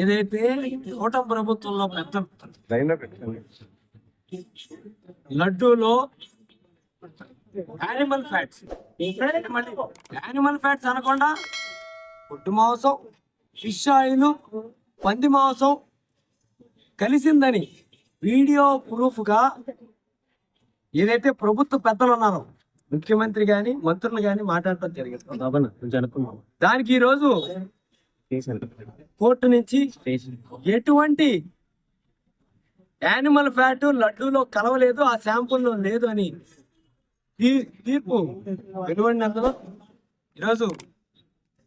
ఏదైతే కూటమి ప్రభుత్వంలో పెద్ద లడ్డూలో యానిమల్ ఫ్యాట్స్. మళ్ళీ యానిమల్ ఫ్యాట్స్ అనకుండా గుడ్డు మాంసం ఫిష్ ఆయిల్ పంది మాంసం కలిసిందని వీడియో ప్రూఫ్గా ఏదైతే ప్రభుత్వ పెద్దలు ఉన్నారో ముఖ్యమంత్రి గాని మంత్రులు గాని మాట్లాడటం జరిగింది. దానికి ఈరోజు కోర్టు నుంచి ఎటువంటి యానిమల్ ఫ్యాట్ లడ్డూలో కలవలేదు ఆ శాంపుల్లో లేదు అని తీ- తీర్పు వెలువడినందున ఈరోజు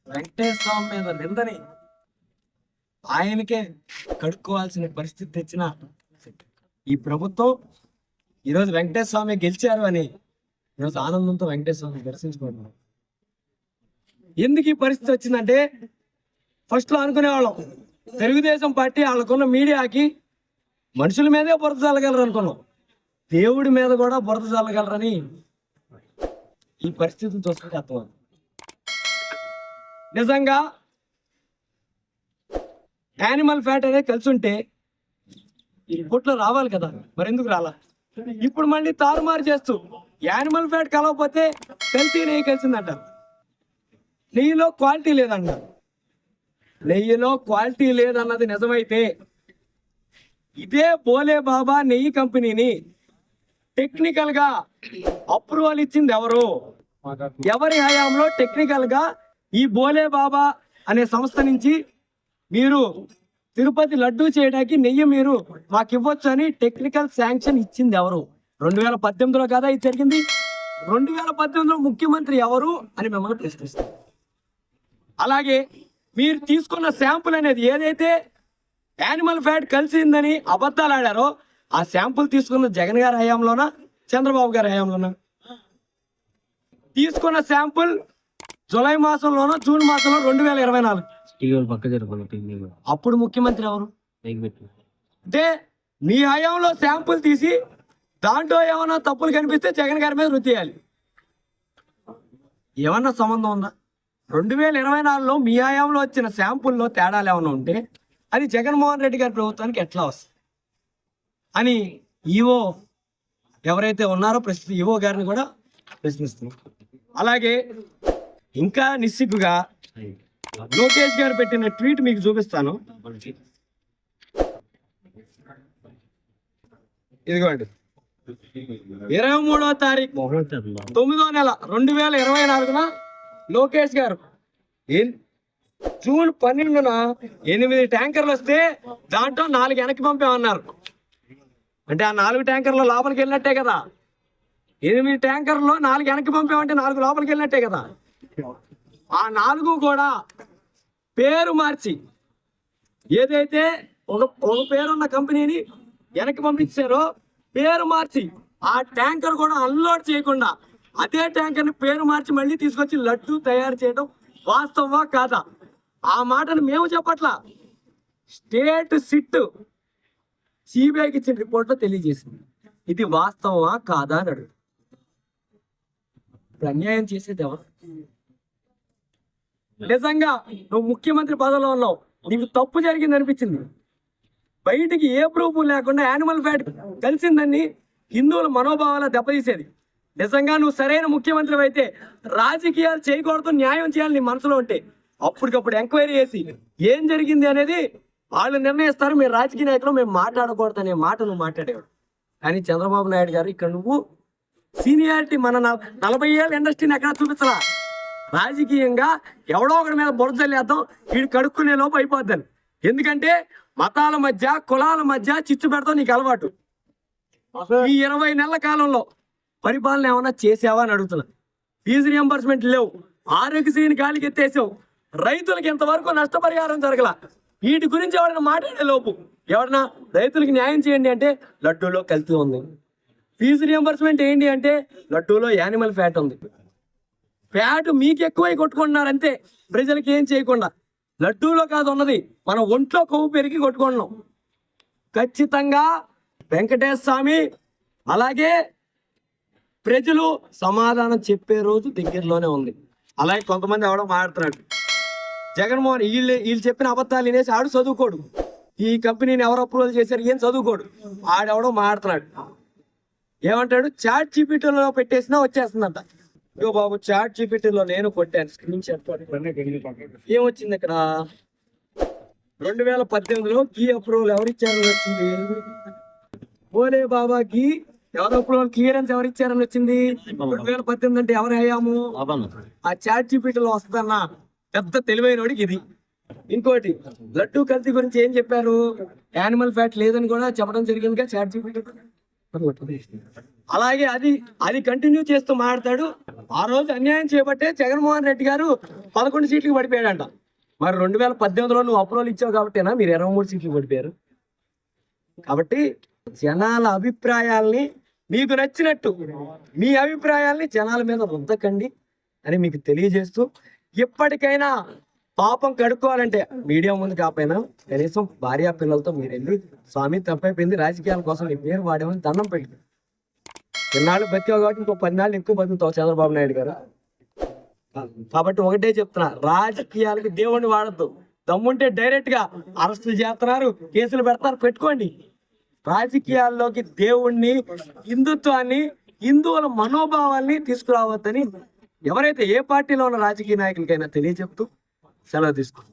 వెంకటేశ్వర స్వామి మీద నిందని ఆయనకే కడుక్కోవాల్సిన పరిస్థితి తెచ్చిన ఈ ప్రభుత్వం ఈరోజు వెంకటేశ్వర స్వామి గెలిచారు అని ఈరోజు ఆనందంతో వెంకటేశ్వర స్వామి దర్శించుకుంటున్నాం ఎందుకు ఈ పరిస్థితి వచ్చిందంటే ఫస్ట్లో అనుకునేవాళ్ళం. తెలుగుదేశం పార్టీ వాళ్ళకున్న మీడియాకి మనుషుల మీదే బురద చల్లగలరు అనుకున్నాం. దేవుడి మీద కూడా బురద చల్లగలరని ఈ పరిస్థితిని చూసుకుంటే అర్థమవుతుంది. నిజంగా యానిమల్ ఫ్యాట్ అనేది కలిసి ఉంటే ఈ పుట్లో రావాలి కదా మరి ఎందుకు రాలా? ఇప్పుడు మళ్ళీ తారుమారు చేస్తూ యానిమల్ ఫ్యాట్ కలవకపోతే కల్తీ నెయ్యి కలిసిందంట నెయ్యిలో క్వాలిటీ లేదంట నెయ్యిలో క్వాలిటీ లేదన్నది నిజమైతే ఇదే బోలే బాబా నెయ్యి కంపెనీని టెక్నికల్గా అప్రూవల్ ఇచ్చింది ఎవరు? ఎవరి హయాంలో టెక్నికల్గా ఈ బోలే బాబా అనే సంస్థ నుంచి మీరు తిరుపతి లడ్డు చేయడానికి నెయ్యి మీరు మాకు ఇవ్వచ్చు అని టెక్నికల్ శాంక్షన్ ఇచ్చింది ఎవరు? రెండు వేల పద్దెనిమిదిలో కదా ఇది జరిగింది. రెండు వేల పద్దెనిమిదిలో ముఖ్యమంత్రి ఎవరు అని మిమ్మల్ని ప్రశ్నిస్తారు అలాగే మీరు తీసుకున్న శాంపుల్ అనేది ఏదైతే యానిమల్ ఫ్యాట్ కలిసిందని అబద్ధాలు ఆడారో ఆ శాంపుల్ తీసుకున్న జగన్ గారి హయాంలోనా? చంద్రబాబు గారి హయాంలోనా? తీసుకున్న శాంపుల్ జూలై మాసంలోనో జూన్ మాసంలో రెండు వేల ఇరవై నాలుగు. అప్పుడు ముఖ్యమంత్రి ఎవరు? అంటే మీ హయాంలో శాంపుల్ తీసి దాంట్లో ఏమైనా తప్పులు కనిపిస్తే జగన్ గారి మీద వృత్తి చేయాలి ఏమన్నా సంబంధం ఉందా? రెండు వేల ఇరవై నాలుగులో మీ హయాంలో వచ్చిన శాంపుల్లో తేడాలు ఏమైనా ఉంటే అది జగన్మోహన్ రెడ్డి గారి ప్రభుత్వానికి ఎట్లా వస్తుంది? అని ఈవో ఎవరైతే ఉన్నారో ప్రస్తుతం ఈవో గారిని కూడా ప్రశ్నిస్తున్నాం. అలాగే ఇంకా నిస్సిగ్గుగా లోకేష్ గారు పెట్టిన ట్వీట్ మీకు చూపిస్తాను. ఇదిగోండి. ఇరవై మూడవ తారీఖు తొమ్మిదో నెల రెండు వేల ఇరవై నాలుగున లోకేష్ గారు. ఎన్- జూన్ పన్నెండున ఎనిమిది ట్యాంకర్లు వస్తే దాంట్లో నాలుగు వెనక్కి పంపామన్నారు. అంటే ఆ నాలుగు ట్యాంకర్లు లోపలికి వెళ్ళినట్టే కదా. ఎనిమిది ట్యాంకర్లో నాలుగు వెనక్కి పంపామంటే నాలుగు లోపలికి వెళ్ళినట్టే కదా. ఆ నాలుగు కూడా పేరు మార్చి ఏదైతే ఒక ఒక పేరున్న కంపెనీని వెనక్కి పంపించారో పేరు మార్చి ఆ ట్యాంకర్ కూడా అన్లోడ్ చేయకుండా అదే ట్యాంకర్ని పేరు మార్చి మళ్ళీ తీసుకొచ్చి లడ్డు తయారు చేయడం వాస్తవమా కాదా? ఆ మాటను మేము చెప్పట్లా. స్టేట్ సిట్ సిబిఐకి ఇచ్చిన రిపోర్ట్లో తెలియజేసింది. ఇది వాస్తవమా కాదా అని అడుగు ఇప్పుడు అన్యాయం చేసేదేవా నిజంగా నువ్వు ముఖ్యమంత్రి పదవిలో ఉన్నావు. నీకు తప్పు జరిగింది అనిపించింది. బయటికి ఏ ప్రూఫ్ లేకుండా యానిమల్ ఫ్యాట్ కలిసిందని హిందువుల మనోభావాల దెబ్బతీసేది. నిజంగా నువ్వు సరైన ముఖ్యమంత్రి అయితే రాజకీయాలు చేయకూడదు న్యాయం చేయాలి నీ మనసులో ఉంటే అప్పటికప్పుడు ఎంక్వైరీ చేసి ఏం జరిగింది అనేది వాళ్ళు నిర్ణయిస్తారు. మీరు రాజకీయ నాయకులు మేము మాట్లాడకూడదు అనే మాట నువ్వు మాట్లాడేవాడు. కానీ చంద్రబాబు నాయుడు గారు ఇక్కడ నువ్వు సీనియారిటీ మన నల- నలభై ఏళ్ళ ఇండస్ట్రీని ఎక్కడ చూపించలా? రాజకీయంగా ఎవడో ఒకటి మీద బురద చల్లేద్దాం వీడు కడుక్కునే లోపు అయిపోద్దని. ఎందుకంటే మతాల మధ్య కులాల మధ్య చిచ్చు పెడతాం నీకు అలవాటు. ఈ ఇరవై నెలల కాలంలో పరిపాలన ఏమైనా చేసావా అని అడుగుతున్నా. ఫీజు రియంబర్స్మెంట్ లేవు. ఆరోగ్యశ్రీని గాలికి ఎత్తేసావు. రైతులకు ఇంతవరకు నష్టపరిహారం జరగల. వీటి గురించి ఎవరైనా మాట్లాడే లోపు ఎవరన్నా రైతులకు న్యాయం చేయండి అంటే లడ్డూలో కల్తీ ఉంది. ఫీజు రియంబర్స్మెంట్ ఏంటి అంటే లడ్డూలో యానిమల్ ఫ్యాట్ ఉంది. ఫ్యాట్ మీకు ఎక్కువై కొట్టుకుంటున్నారంతే ప్రజలకి ఏం చేయకుండా. లడ్డూలో కాదు ఉన్నది. మన ఒంట్లో కొవ్వు పెరిగి కొట్టుకుంటున్నాం. ఖచ్చితంగా వెంకటేశ్వర స్వామి అలాగే ప్రజలు సమాధానం చెప్పే రోజు దగ్గరలోనే ఉంది. అలాగే కొంతమంది ఎవడో మాట్లాడుతున్నాడు. జగన్మోహన్ వీళ్ళు వీళ్ళు చెప్పిన అబద్ధాలు వినేసి ఆడు చదువుకోడు. ఈ కంపెనీని ఎవరు అప్రూవల్ చేశారు? ఏం చదువుకోడు? ఆడెవడో మాట్లాడుతున్నాడు. ఏమంటాడు? చాట్ జీపీటీలో పెట్టేసినా వచ్చేస్తుందంట. ఇగో బాబు చాట్ జీపీటీలో నేను కొట్టాను. స్క్రీన్ షాట్ ఏమొచ్చింది ఇక్కడ? రెండు వేల పద్దెనిమిదిలో గీ అప్రూవల్ ఎవరిచ్చారని వచ్చింది? ఓలే బాబా గీ ఎవరు అప్రూవల్ క్లియరెన్స్ ఎవరిచ్చారని వచ్చింది? రెండు వేల పద్దెనిమిది అంటే ఎవరు అయ్యాము? ఆ చాట్ జీపీటీలో వస్తుందన్న పెద్ద తెలివైనోడికి ఇది. ఇంకోటి లడ్డు కల్తీ గురించి ఏం చెప్పారు? యానిమల్ ఫ్యాట్ లేదని కూడా చెప్పడం జరిగిందిగా చాట్ జీపీటీ అలాగే అది అది కంటిన్యూ చేస్తూ మాట్లాడతాడు. ఆ రోజు అన్యాయం చేయబట్టే జగన్మోహన్ రెడ్డి గారు పదకొండు సీట్లకు పడిపోయాడంట. మరి రెండు వేల పద్దెనిమిదిలో నువ్వు అప్రూవల్ ఇచ్చావు కాబట్టేనా మీరు ఇరవై మూడు సీట్లు పడిపోయారు. కాబట్టి జనాల అభిప్రాయాల్ని మీకు నచ్చినట్టు మీ అభిప్రాయాల్ని జనాల మీద రుద్దకండి అని మీకు తెలియజేస్తూ ఎప్పటికైనా పాపం కడుక్కోవాలంటే మీడియా ముందు కాకపోయినా కనీసం భార్య పిల్లలతో మీరు వెళ్ళి స్వామి తప్పైపోయింది. రాజకీయాల కోసం మీ పేరు వాడేమని దండం పెట్టి. ఇన్నాళ్ళు బతికావు కాబట్టి ఇంకో పదినాళ్ళు ఎక్కువ బతుకుతావు చంద్రబాబు నాయుడు గారు. కాబట్టి ఒకటే చెప్తున్నా రాజకీయాలకి దేవుణ్ణి వాడద్దు. దమ్ముంటే డైరెక్ట్గా అరెస్టులు చేస్తున్నారు కేసులు పెడతారు పెట్టుకోండి. రాజకీయాల్లోకి దేవుణ్ణి హిందుత్వాన్ని హిందువుల మనోభావాల్ని తీసుకురావద్దని ఎవరైతే ఏ పార్టీలో ఉన్న రాజకీయ నాయకులకైనా తెలియజెప్తూ సెలవు తీసుకుంటారు